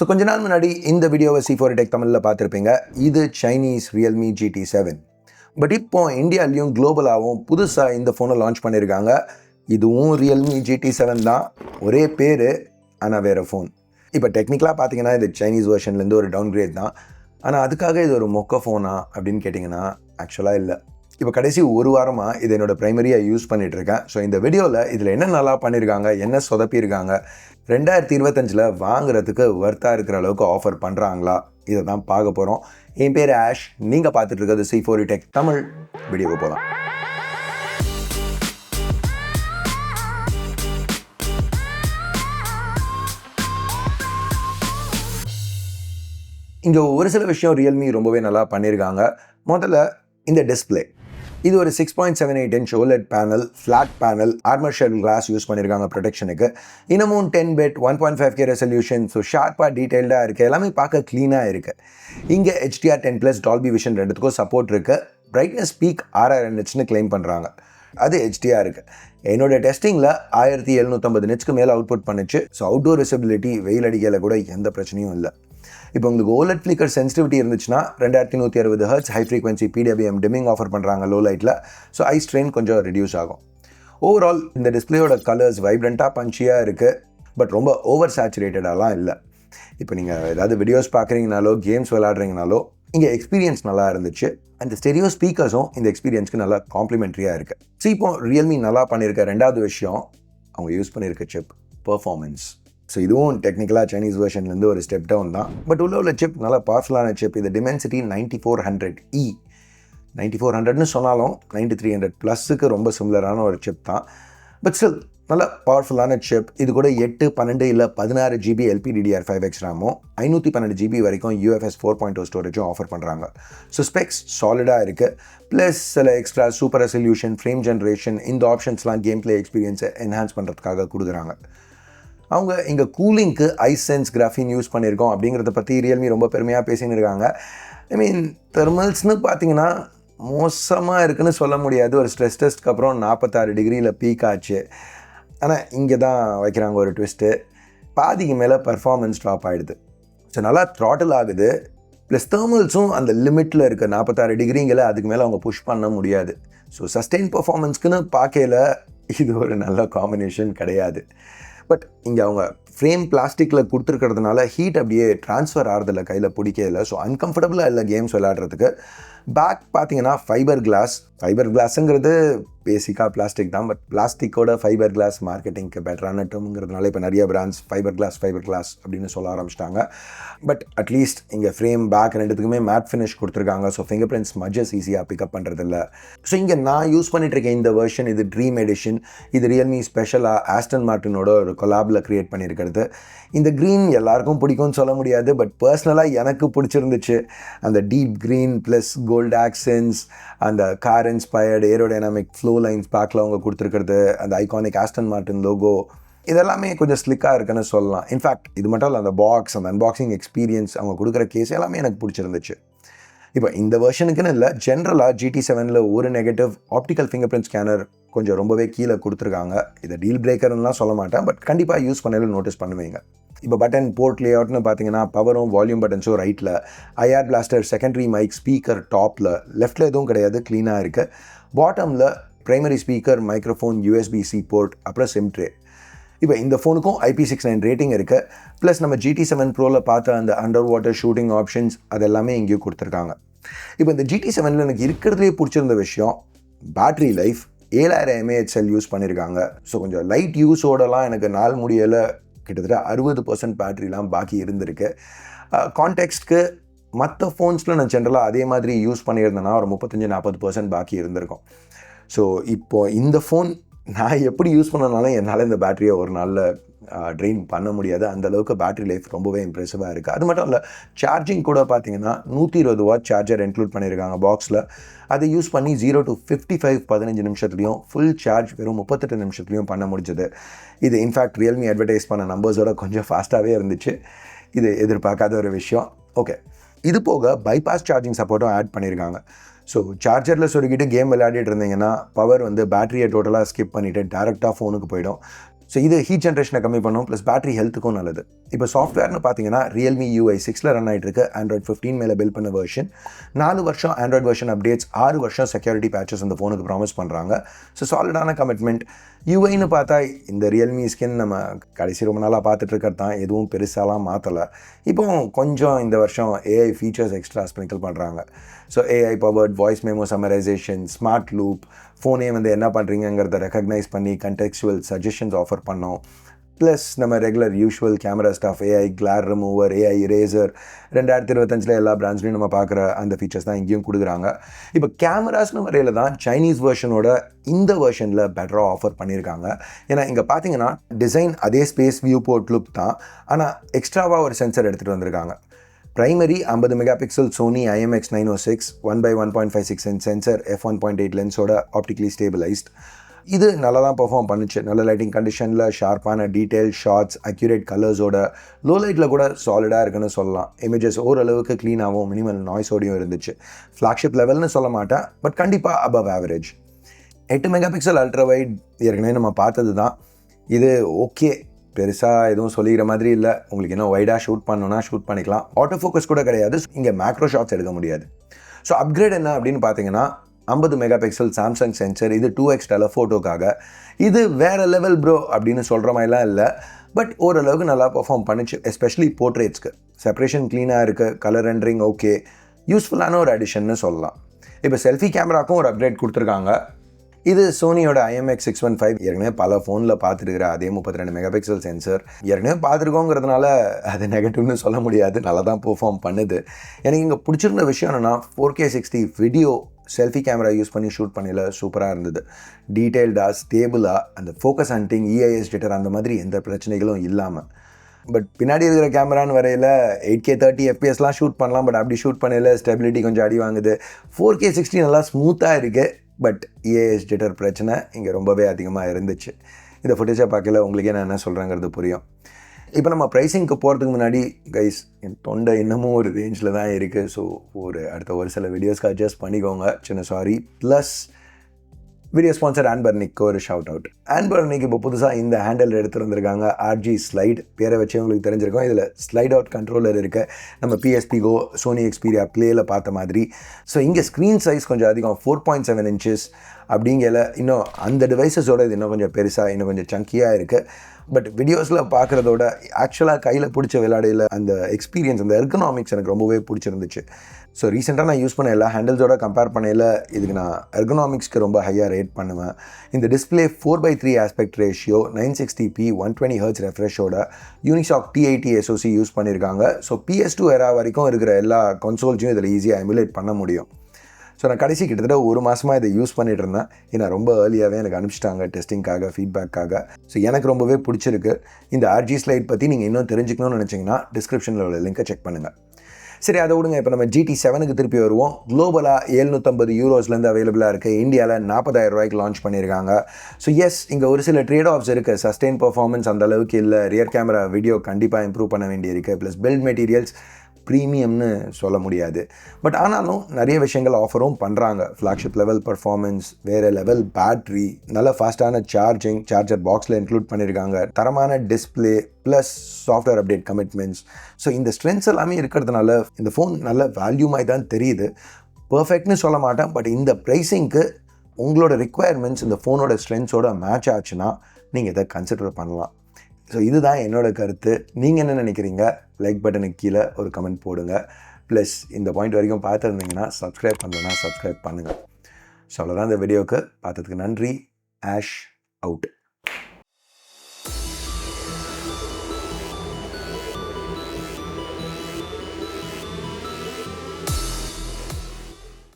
So கொஞ்ச நாள் முன்னாடி இந்த வீடியோவை சி ஃபோர் டெக் தமிழில் பார்த்துருப்பீங்க. இது Chinese Realme GT seven but இப்போ இந்தியாலையும் குளோபலாகவும் புதுசாக இந்த ஃபோனை லான்ச் பண்ணியிருக்காங்க இதுவும் ரியல்மி ஜிடி செவன் தான். ஒரே பேர் ஆனால் வேறு ஃபோன் இப்போ டெக்னிக்கலாக பார்த்தீங்கன்னா இது சைனீஸ் வேர்ஷன்லேருந்து ஒரு டவுன் கிரேட் தான். ஆனால் அதுக்காக இது ஒரு மொக்க ஃபோனா அப்படின்னு கேட்டிங்கன்னா ஆக்சுவலாக இல்லை. இப்போ கடைசி ஒரு வாரமாக இது என்னோடய ப்ரைமரியாக யூஸ் பண்ணிகிட்ருக்கேன் இருக்கேன் ஸோ இந்த வீடியோவில் இதில் என்ன நல்லா பண்ணியிருக்காங்க என்ன சொதப்பியிருக்காங்க ரெண்டாயிரத்தி இருபத்தஞ்சில் வாங்குறதுக்கு ஒர்த்தாக இருக்கிற அளவுக்கு ஆஃபர் பண்ணுறாங்களா இதை தான் பார்க்க போகிறோம் என் பேர் ஆஷ். நீங்கள் பார்த்துட்டு இருக்கிறது C four tech e Tamil. வீடியோவுக்கு போகலாம் இங்கே ஒரு சில விஷயம் ரியல்மி ரொம்பவே நல்லா பண்ணியிருக்காங்க முதல்ல இந்த டிஸ்பிளே இது ஒரு six point seven eight inch OLED panel flat panel armour shell glass use பண்ணியிருக்காங்க ப்ரொடெக்ஷனுக்கு இன்னமும் ten bit one point five K resolution so ஷார்ப்பாக டீட்டெயில்டாக இருக்குது எல்லாமே பார்க்க க்ளீனாக இருக்குது இங்கே HDR ten plus Dolby Vision ரெண்டுத்துக்கும் சப்போர்ட் இருக்குது பிரைட்னஸ் பீக் ஆர்ஆர்என்ஹெச்னு கிளைம் பண்ணுறாங்க அது ஹெச்டியாக இருக்குது என்னோட டெஸ்டிங்கில் ஆயிரத்தி எழுநூற்றம்பது நெட்ஸ்க்கு மேலே அவுட்புட் பண்ணுச்சு. ஸோ அவுட்டோர் விசிபிலிட்டி வெயில் அடிக்கையில் கூட எந்த பிரச்சனையும் இல்லை. இப்போ உங்களுக்கு ஓலட் ஃப்ளிக்கர் சென்சிட்டிவிட்டி இருந்துச்சுன்னா ரெண்டாயிரத்தி நூற்றி அறுபது hertz high frequency PWM dimming offer பண்ணுறாங்க லோ. லைட்டில் ஸோ ஐ ஸ்ட்ரெயின் கொஞ்சம் ரெடியூஸ் ஆகும். ஓவரால் இந்த டிஸ்பிளேயோட கலர்ஸ் வைப்ரண்ட்டாக பஞ்சியாக இருக்குது பட் ரொம்ப ஓவர் சேச்சுரேட்டடாலாம் இல்லை. இப்போ நீங்கள் ஏதாவது வீடியோஸ் பார்க்குறீங்கனாலோ கேம்ஸ் விளாட்றீங்கனாலோ இங்கே எக்ஸ்பீரியன்ஸ் நல்லா இருந்துச்சு. அந்த ஸ்டெரியோ ஸ்பீக்கர்ஸும் இந்த எக்ஸ்பீரியன்ஸ்க்கு நல்லா காம்ப்ளிமெண்ட்ரியாக இருக்குது ஸோ இப்போ ரியல்மி நல்லா பண்ணியிருக்க ரெண்டாவது விஷயம் அவங்க யூஸ் பண்ணியிருக்க சிப் பர்ஃபார்மன்ஸ் ஸோ இதுவும் டெக்னிக்கலாக சைனீஸ் வேர்ஷன்லேருந்து ஒரு ஸ்டெப் டவுன் தான். பட் உள்ள உள்ள சிப் நல்லா பவர்ஃபுல்லான சிப் இது Dimensity ninety four hundred e ninety four ஹண்ட்ரட்னு சொன்னாலும் நைன்டி த்ரீ ஹண்ட்ரட் ப்ளஸுக்கு ரொம்ப சிமிலரான ஒரு சிப் தான். பட் ஸ்டில் நல்ல பவர்ஃபுல்லான சிப் இது கூட எட்டு பன்னெண்டு இல்லை பதினாறு ஜிபி எல்பிடிடிஆர் ஃபைவ் எக்ஸ் ரேமும் ஐநூற்றி பன்னெண்டு ஜிபி வரைக்கும் யூஎஃப்எஸ் ஃபோர் பாயிண்ட் டூ ஸ்டோரேஜும் ஆஃபர் பண்ணுறாங்க ஸோ ஸ்பெக்ஸ் சாலிடாக இருக்குது ப்ளஸ் சில extra super resolution frame generation இந்த ஆப்ஷன்ஸ்லாம் கேம் பிளே எக்ஸ்பீரியன்ஸை என்ஹான்ஸ் பண்ணுறதுக்காக கொடுக்குறாங்க. அவங்க இங்கே கூலிங்க்கு ஐஸ் கிராஃபின் யூஸ் பண்ணியிருக்கோம் அப்படிங்கிறத பற்றி ரியல்மி ரொம்ப பெருமையாக பேசின்னு இருக்காங்க. ஐ மீன் தெர்மல்ஸ்னு பார்த்தீங்கன்னா மோசமாக இருக்குன்னு சொல்ல முடியாது. ஒரு ஸ்ட்ரெஸ் டெஸ்ட்க்கு அப்புறம் நாற்பத்தாறு டிகிரியில் பீக் ஆச்சு. ஆனால் இங்கே தான் வைக்கிறாங்க ஒரு ட்விஸ்ட்டு பாதிக்கு மேலே பர்ஃபார்மன்ஸ் ட்ராப் ஆகிடுது ஸோ நல்லா த்ராட்டில் ஆகுது. ப்ளஸ் தேர்மல்ஸும் அந்த லிமிட்டில் இருக்க நாற்பத்தாறு டிகிரிங்களை அதுக்கு மேலே அவங்க புஷ் பண்ண முடியாது. ஸோ சஸ்டெயின் பர்ஃபார்மன்ஸ்க்குன்னு பார்க்கல இது ஒரு நல்ல காம்பினேஷன் கிடையாது. பட் இங்கே அவங்க ஃப்ரேம் பிளாஸ்டிக்கில் கொடுத்துருக்கிறதுனால ஹீட் அப்படியே ட்ரான்ஸ்ஃபர் ஆகிறதில்ல கையில் பிடிக்கல ஸோ அன்கம்ஃபர்டபுளாக இல்லை கேம்ஸ் விளையாடுறதுக்கு. பேக் பார்த்தீங்கன்னா ஃபைபர் கிளாஸ் ஃபைபர் கிளாஸுங்கிறது பேசிக்காக பிளாஸ்டிக் தான். பட் பிளாஸ்டிக்கோட ஃபைபர் கிளாஸ் மார்க்கெட்டிங்க்கு பெட்டரான டேர்முங்கிறதுனால இப்போ நிறைய brands fibre glass fibre glass அப்படின்னு சொல்ல ஆரம்பிச்சிட்டாங்க. பட் அட்லீஸ்ட் இங்கே ஃப்ரேம் பேக் ரெண்டுத்துக்குமே மேட் ஃபினிஷ் கொடுத்துருக்காங்க. ஸோ ஃபிங்கர் பிரிண்ட்ஸ் மஜஸ் ஈஸியாக பிக்கப் பண்ணுறதில்ல ஸோ இங்கே நான் யூஸ் பண்ணிட்டு இருக்கேன் இந்த வெர்ஷன் இது ட்ரீம் எடிஷன் இது ரியல்மி ஸ்பெஷலாக ஆஸ்டன் மார்ட்டினோட ஒரு கொலாபில் க்ரியேட் பண்ணியிருக்கிறது. இந்த க்ரீன் எல்லாருக்கும் பிடிக்கும்னு சொல்ல முடியாது. பட் பர்சனலாக எனக்கு பிடிச்சிருந்துச்சு. அந்த deep green plus gold accents அந்த car inspired aerodynamic flow lines பேக்கில் அவங்க கொடுத்துருக்கிறது அந்த ஐகானிக் ஆஸ்டன் மார்டின் லோகோ இதெல்லாமே கொஞ்சம் ஸ்லிக்காக இருக்குன்னு சொல்லலாம். இன்ஃபேக்ட் இது மட்டும் இல்லை அந்த பாக்ஸ் அந்த அன்பாக்சிங் எக்ஸ்பீரியன்ஸ் அவங்க கொடுக்குற கேஸ் எல்லாமே எனக்கு பிடிச்சிருந்துச்சு. இப்போ இந்த வெர்ஷனுக்குன்னு இல்லை ஜென்ரலாக ஜிடி செவனில் ஒரு negative optical fingerprint scanner கொஞ்சம் ரொம்பவே கீழே கொடுத்துருக்காங்க. இதை டீல் பிரேக்கர்லாம் சொல்ல மாட்டேன் பட் கண்டிப்பாக யூஸ் பண்ணல நோட்டீஸ் பண்ணுவீங்க. இப்போ பட்டன் போர்ட் லேஅவுட்னு பார்த்தீங்கன்னா பவரும் வால்யூம் பட்டன்ஸும் ரைட்டில் IR blaster secondary mic speaker டாப்பில் லெஃப்ட்டில் எதுவும் கிடையாது க்ளீனாக இருக்குது பாட்டமில் primary speaker microphone USB C port அப்புறம் சிம் ட்ரே இப்போ இந்த ஃபோனுக்கும் ஐபி சிக்ஸ் நைன் ரேட்டிங் இருக்குது ப்ளஸ் நம்ம ஜிடி செவன் ப்ரோவில் பார்த்த அந்த அண்டர் வாட்டர் ஷூட்டிங் ஆப்ஷன்ஸ் அது எல்லாமே இங்கேயும் கொடுத்துருக்காங்க. இப்போ இந்த ஜிடி செவனில் எனக்கு இருக்கிறதுலே பிடிச்சிருந்த விஷயம் பேட்ரி லைஃப் ஏழாயிரம் எம்ஏஹெச் செல் யூஸ் பண்ணியிருக்காங்க ஸோ கொஞ்சம் லைட் யூஸோடலாம் எனக்கு நாள் முடியலை. கிட்டத்தட்ட அறுபது பர்சன்ட் பேட்ரிலாம் பாக்கி இருந்திருக்கு. கான்டெக்ட்க்கு மற்ற ஃபோன்ஸில் நான் ஜென்ரலாக அதே மாதிரி யூஸ் பண்ணியிருந்தேன்னா ஒரு முப்பத்தஞ்சு நாற்பது பர்சன்ட் பாக்கி இருந்திருக்கும். ஸோ இப்போது இந்த ஃபோன் நான் எப்படி யூஸ் பண்ணனாலும் என்னால் இந்த பேட்டரியை ஒரு நாளில் ட்ரெயின் பண்ண முடியாது. அந்தளவுக்கு பேட்டரி லைஃப் ரொம்பவே இம்ப்ரெசிவாக இருக்குது அது மட்டும் இல்லை சார்ஜிங் கூட பார்த்தீங்கன்னா நூற்றி இருபது வாட் சார்ஜர் இன்க்ளூட் பண்ணியிருக்காங்க பாக்ஸில் அதை யூஸ் பண்ணி ஜீரோ டு ஃபிஃப்டி ஃபைவ் பதினஞ்சு நிமிஷத்துலையும் ஃபுல் சார்ஜ் வெறும் முப்பத்தெட்டு நிமிஷத்துலையும் பண்ண முடிஞ்சது. இது இன்ஃபேக்ட் ரியல்மி அட்வர்டைஸ் பண்ண நம்பர்ஸோட கொஞ்சம் ஃபாஸ்ட்டாகவே இருந்துச்சு. இது எதிர்பார்க்காத ஒரு விஷயம். ஓகே இது போக பைபாஸ் சார்ஜிங் சப்போர்ட்டும் ஆட் பண்ணியிருக்காங்க ஸோ சார்ஜரில் சொருக்கிட்டு கேம் விளையாடிட்டு இருந்தீங்கன்னா பவர் வந்து பேட்டரியை டோட்டலாக ஸ்கிப் பண்ணிவிட்டு டேரெக்டாக ஃபோனுக்கு போயிடும். ஸோ இது ஹீட் ஜென்ரேஷனை கம்மி பண்ணும் ப்ளஸ் பேட்டரி ஹெல்த்துக்கும் நல்லது. இப்போ சாஃப்ட்வேர்னு பார்த்தீங்கன்னா ரியல்மி யூஐ சிக்ஸில் ரன் ஆகிட்டு இருக்கு ஆண்ட்ராய்ட் ஃபிஃப்டீன் மேலே பில் பண்ண வெர்ஷன் நாலு வருஷம் ஆண்ட்ராய்ட் வெர்ஷன் அப்டேட்ஸ் ஆறு வருஷம் செக்யூரிட்டி பேச்சஸ் அந்த ஃபோனுக்கு ப்ராமிஸ் பண்ணுறாங்க ஸோ சாலிடான கமிட்மெண்ட் யூஐன்னு பார்த்தா இந்த ரியல்மி ஸ்கின் நம்ம கடைசி ரொம்ப நாளாக பார்த்துட்ருக்கிறது தான். எதுவும் பெருசாலாம் மாற்றலை இப்போ கொஞ்சம் இந்த வருஷம் ஏஐ ஃபீச்சர்ஸ் எக்ஸ்ட்ரா ஸ்ப்ரிங்கிள் பண்ணுறாங்க so AI powered voice memo summarisation smart loop ஃபோனே வந்து என்ன பண்ணுறீங்கிறத ரெக்கக்னைஸ் பண்ணி கண்டெக்சுவல் சஜஷன்ஸ் ஆஃபர் பண்ணோம். ப்ளஸ் நம்ம regular usual camera stuff AI glare remover AI eraser ரெண்டாயிரத்தி இருபத்தஞ்சில் எல்லா பிராண்ட்ஸ்லையும் நம்ம பார்க்குற அந்த ஃபீச்சர்ஸ் தான் இங்கேயும் கொடுக்குறாங்க. இப்போ கேமராஸ்னு வரையில் தான் சைனீஸ் வேர்ஷனோட இந்த வேர்ஷனில் பெட்டராக ஆஃபர் பண்ணியிருக்காங்க. ஏன்னா இங்கே பார்த்தீங்கன்னா டிசைன் அதே ஸ்பேஸ் வியூ போர்ட் லுக் தான். ஆனால் எக்ஸ்ட்ராவாக ஒரு சென்சர் எடுத்துகிட்டு வந்திருக்காங்க. பிரைமரி ஐம்பது megapixel Sony IMX nine O six one by one point five six sensor F one point eight லென்ஸோட optically stabilised இது நல்லா தான் பெர்ஃபார்ம் பண்ணுச்சு நல்ல லைட்டிங் கண்டிஷனில் ஷார்ப்பான டீட்டெயில் ஷார்ட்ஸ் அக்யூரேட் கலர்ஸோட லோ லைட்டில் கூட சாலிடாக இருக்குன்னு சொல்லலாம். இமேஜஸ் ஓரளவுக்கு க்ளீனாகவும் மினிமல் நாய்ஸோடையும் இருந்துச்சு. ஃப்ளாக்ஷிப் லெவல்னு சொல்ல மாட்டேன் பட் கண்டிப்பாக அபவ் ஆவரேஜ் எட்டு மெகா பிக்சல் அல்ட்ரா வைட் ஏற்கனவே நம்ம பார்த்தது தான். இது ஓகே பெருசாக எதுவும் சொல்லிக்கிற மாதிரி இல்லை. உங்களுக்கு இன்னும் வைடாக ஷூட் பண்ணணும்னா ஷூட் பண்ணிக்கலாம். ஆட்டோ ஃபோக்கஸ் கூட கிடையாது. இங்கே மேக்ரோ ஷாட்ஸ் எடுக்க முடியாது. ஸோ அப்கிரேட் என்ன அப்படின்னு பார்த்தீங்கன்னா ஐம்பது மெகா பிக்சல் சாம்சங் சென்சர் இது டூ எக்ஸ் டெலஃபோட்டோக்காக இது வேறு லெவல் ப்ரோ அப்படின்னு சொல்கிற மாதிரிலாம் இல்லை. பட் ஓரளவுக்கு நல்லா பர்ஃபார்ம் பண்ணிச்சு எஸ்பெஷலி போர்ட்ரேட்ஸ்க்கு செப்பரேஷன் க்ளீனாக இருக்குது கலர் ரெண்டரிங் ஓகே யூஸ்ஃபுல்லான ஒரு அடிஷன்னு சொல்லலாம். இப்போ செல்ஃபி கேமராக்கும் ஒரு அப்டேட் கொடுத்துருக்காங்க. இது சோனியோட ஐஎம்எக்ஸ் சிக்ஸ் ஒன் ஃபைவ் ஏற்கனவே பல ஃபோனில் பார்த்துருக்குற அதே முப்பத்தி ரெண்டு மெகா பிக்சல் சென்சர் ஏற்கனவே பார்த்துருக்கோங்கிறதுனால அது நெகட்டிவ்னு சொல்ல முடியாது. நல்லா தான் பெர்ஃபார்ம் பண்ணுது. எனக்கு இங்கே பிடிச்சிருந்த விஷயம் என்னென்னா four K sixty video selfie camera use பண்ணி ஷூட் பண்ணல சூப்பராக இருந்தது. டீட்டெயில்டாக ஸ்டேபிளாக அந்த ஃபோக்கஸ் ஹண்டிங் இஐஎஸ் டிட்டர் அந்த மாதிரி எந்த பிரச்சனைகளும் இல்லாமல் பட் பின்னாடி இருக்கிற கேமரான்னு வரையில் எயிட் கே தேர்ட்டி எஃபிஎஸ்லாம் ஷூட் பண்ணலாம். பட் அப்படி ஷூட் பண்ணல ஸ்டெபிலிட்டி கொஞ்சம் அடி வாங்குது. ஃபோர் கே சிக்ஸ்டி நல்லா ஸ்மூத்தாக இருக்குது பட் ஏஎஸ் ஜிட்டர் பிரச்சனை இங்கே ரொம்பவே அதிகமாக இருந்துச்சு. இந்த ஃபுட்டேஜை பார்க்கல உங்களுக்கே நான் என்ன சொல்கிறேங்கிறது புரியும். இப்போ நம்ம ப்ரைஸிங்க்கு போகிறதுக்கு முன்னாடி கைஸ் என் தொண்டை இன்னமும் ஒரு ரேஞ்சில் தான் இருக்குது ஸோ ஒரு அடுத்த ஒரு சில வீடியோஸ்க்கு அட்ஜஸ்ட் பண்ணிக்கோங்க. சின்ன சாரி ப்ளஸ் வீடியோ ஸ்பான்சர் ஆன்பர்னிக்கு ஒரு ஷவுட் அவுட் ஆன்பர்னிக் இப்போ புதுசாக இந்த ஹேண்டில் எடுத்துருந்துருக்காங்க. ஆர்ஜி ஸ்லைட் பேரை வச்சு உங்களுக்கு தெரிஞ்சிருக்கோம். இதில் ஸ்லைட் அவுட் கண்ட்ரோலர் இருக்க. நம்ம பிஎஸ்பி கோ சோனி எக்ஸ்பீரியா ப்ளேயில் பார்த்த மாதிரி. ஸோ இங்கே ஸ்க்ரீன் சைஸ் கொஞ்சம் அதிகம். ஃபோர் பாயிண்ட் செவன் இன்ச்சஸ் அப்படிங்கல இன்னும் அந்த டிவைசஸோட இது இன்னும் கொஞ்சம் பெருசாக இன்னும் கொஞ்சம் சங்கியாக இருக்குது பட் வீடியோஸில் பார்க்குறதோட ஆக்சுவலாக கையில் பிடிச்ச விளையாடையில் அந்த எக்ஸ்பீரியன்ஸ் அந்த எர்கனாமிக்ஸ் எனக்கு ரொம்பவே பிடிச்சிருந்துச்சு. ஸோ ரீசெண்டாக நான் யூஸ் பண்ண எல்லா ஹேண்டில்ஸோட கம்பேர் பண்ணையில் இதுக்கு நான் எர்கனாமிக்ஸ்க்கு ரொம்ப ஹையாக ரேட் பண்ணுவேன். இந்த display four by three aspect ratio nine sixty P one twenty hertz ரெஃப்ரெஷோட Unisoc டிஐடி எஸ்ஓசி யூஸ் பண்ணியிருக்காங்க ஸோ பிஎஸ் டூ எரா வரைக்கும் இருக்கிற எல்லா கன்சோல்ஸையும் இதில் ஈஸியாக எமுலேட் பண்ண முடியும். ஸோ நான் கடைசி கிட்டத்தட்ட ஒரு மாதமாக இதை யூஸ் பண்ணிட்டு இருந்தேன். ஏன்னா ரொம்ப ஏர்லியாகவே எனக்கு அனுப்பிச்சிட்டாங்க டெஸ்டிங்காக ஃபீட்பேக்காக ஸோ எனக்கு ரொம்பவே பிடிச்சிருக்கு. இந்த ஆர்ஜி ஸ்லைட் பற்றி நீங்கள் இன்னும் தெரிஞ்சுக்கணும்னு நினச்சிங்கன்னா டிஸ்கிரிப்ஷனில் உள்ள லிங்கை செக் பண்ணுங்கள் சரி அதை விடுங்க. இப்போ நம்ம ஜிடி செவனுக்கு திருப்பி வருவோம். குளோபலாக ஏழ்நூற்றம்பது யூரோஸ்லேருந்து அவைலபிளாக இருக்குது இந்தியாவில் நாற்பதாயிரம் ரூபாய்க்கு லான்ச் பண்ணியிருக்காங்க ஸோ எஸ் இங்கே ஒரு சில ட்ரேட் ஆஃப்ஸ் இருக்குது சஸ்டெயின் பர்ஃபார்மன்ஸ் அந்த அளவுக்கு இல்லை. ரியர் கேமரா வீடியோ கண்டிப்பாக இம்ப்ரூவ் பண்ண வேண்டியிருக்கு. ப்ளஸ் பில்ட் மெட்டீரியல்ஸ் ப்ரீமியம்னு சொல்ல முடியாது. பட் ஆனாலும் நிறைய விஷயங்கள் ஆஃபரும் பண்ணுறாங்க ஃப்ளாக்ஷிப் லெவல் பர்ஃபார்மன்ஸ் வேறு லெவல் பேட்ரி நல்ல ஃபாஸ்ட்டான சார்ஜிங் சார்ஜர் பாக்ஸில் இன்க்ளூட் பண்ணியிருக்காங்க தரமான display plus software update commitments so இந்த ஸ்ட்ரென்த்ஸ் எல்லாமே இருக்கிறதுனால இந்த ஃபோன் நல்ல வேல்யூமாய் தான் தெரியுது. பர்ஃபெக்ட்னு சொல்ல மாட்டேன். பட் இந்த ப்ரைஸிங்க்கு உங்களோட ரிக்குவயர்மெண்ட்ஸ் இந்த ஃபோனோட ஸ்ட்ரென்த்ஸோட மேட்ச் ஆச்சுன்னா நீங்கள் இதை கன்சிடர் பண்ணலாம். ஸோ இதுதான் என்னோடய கருத்து. நீங்கள் என்ன நினைக்கிறீங்க? லைக் பட்டனுக்கு கீழே ஒரு கமெண்ட் போடுங்க. ப்ளஸ் இந்த பாயிண்ட் வரைக்கும் பார்த்துருந்தீங்கன்னா சப்ஸ்கிரைப் பண்ணலன்னா சப்ஸ்கிரைப் பண்ணுங்கள் ஸோ அவ்வளோதான் இந்த வீடியோவுக்கு பார்த்ததுக்கு நன்றி. Ash out